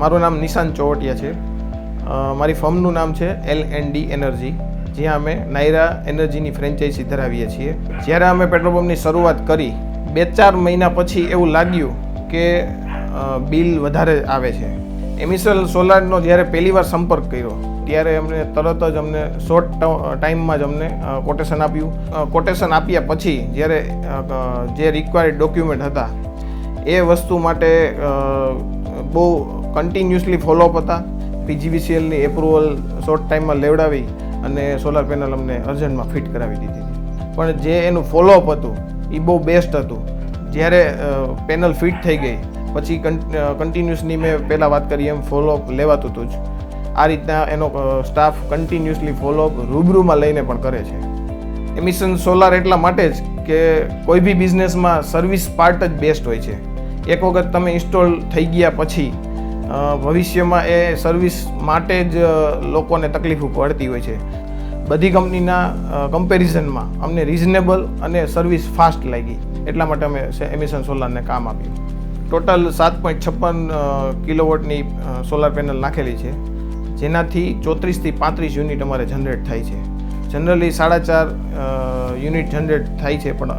મારું નામ નિશાંત ચોવટિયા છે. મારી ફર્મનું નામ છે એલ એન્ડ ડી એનર્જી જ્યાં અમે નાયરા એનર્જીની ફ્રેન્ચાઇઝી ધરાવીએ છીએ. જ્યારે અમે પેટ્રોલ પંપની શરૂઆત કરી, બે ચાર મહિના પછી એવું લાગ્યું કે બિલ વધારે આવે છે. એમિસલ સોલારનો જ્યારે પહેલીવાર સંપર્ક કર્યો, ત્યારે અમને તરત જ અમને શોર્ટ ટાઈમમાં જ અમને કોટેશન આપ્યું. કોટેશન આપ્યા પછી જ્યારે જે રિક્વાયર્ડ ડોક્યુમેન્ટ હતા, એ વસ્તુ માટે બહુ કન્ટિન્યુઅસલી ફોલોઅપ હતા. પીજીવીસીએલની એપ્રુવલ શોર્ટ ટાઈમમાં લેવડાવી અને સોલાર પેનલ અમને અર્જન્ટમાં ફિટ કરાવી દીધી. પણ જે એનું ફોલોઅપ હતું એ બહુ બેસ્ટ હતું. જ્યારે પેનલ ફિટ થઈ ગઈ, પછી કન્ટિન્યુઅસની મેં પહેલાં વાત કરી એમ ફોલોઅપ લેવાતું હતું જ. આ રીતના એનો સ્ટાફ કન્ટિન્યુઅસલી ફોલોઅપ રૂબરૂમાં લઈને પણ કરે છે. એમિશન સોલાર એટલા માટે જ કે કોઈ બી બિઝનેસમાં સર્વિસ પાર્ટ જ બેસ્ટ હોય છે. એક વખત તમે ઇન્સ્ટોલ થઈ ગયા પછી ભવિષ્યમાં એ સર્વિસ માટે જ લોકોને તકલીફો પડતી હોય છે. બધી કંપનીના કમ્પેરિઝનમાં અમને રિઝનેબલ અને સર્વિસ ફાસ્ટ લાગી. એટલા માટે અમે એમિશન સોલારને કામ આપ્યું. ટોટલ સાત પોઈન્ટ છપ્પન કિલોવોટની સોલાર પેનલ નાખેલી છે. જેનાથી ચોત્રીસથી પાંત્રીસ યુનિટ અમારે જનરેટ થાય છે. જનરલી સાડા ચાર યુનિટ જનરેટ થાય છે, પણ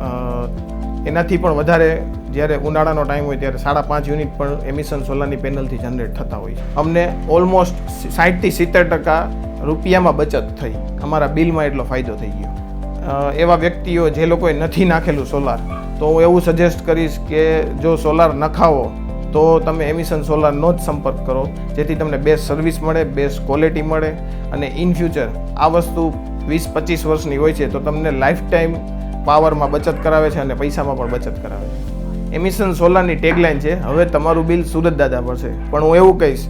એનાથી પણ વધારે જ્યારે ઉનાળાનો ટાઈમ હોય ત્યારે સાડા પાંચ યુનિટ પણ એમિશન સોલારની પેનલથી જનરેટ થતા હોય છે. અમને ઓલમોસ્ટ સાઠથી સિત્તેર ટકા રૂપિયામાં બચત થઈ. અમારા બિલમાં એટલો ફાયદો થઈ ગયો. એવા વ્યક્તિઓ જે લોકોએ નથી નાખેલું સોલાર તો હું એવું સજેસ્ટ કરીશ કે જો સોલાર નખાવો તો તમે એમિશન સોલારનો જ સંપર્ક કરો, જેથી તમને બેસ્ટ સર્વિસ મળે બેસ્ટ ક્વોલિટી મળે, અને ઇન ફ્યુચર આ વસ્તુ વીસ પચીસ વર્ષની હોય છે, તો તમને લાઈફ ટાઈમ પાવરમાં બચત કરાવે છે અને પૈસામાં પણ બચત કરાવે છે. એમિશન સોલારની ટેગલાઇન છે, હવે તમારું બિલ સુરત દાદા પડશે પણ હું એવું કહીશ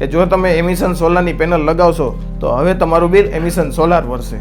કે જો તમે એમિશન સોલારની પેનલ લગાવશો, તો હવે તમારું બિલ એમિશન સોલાર પડશે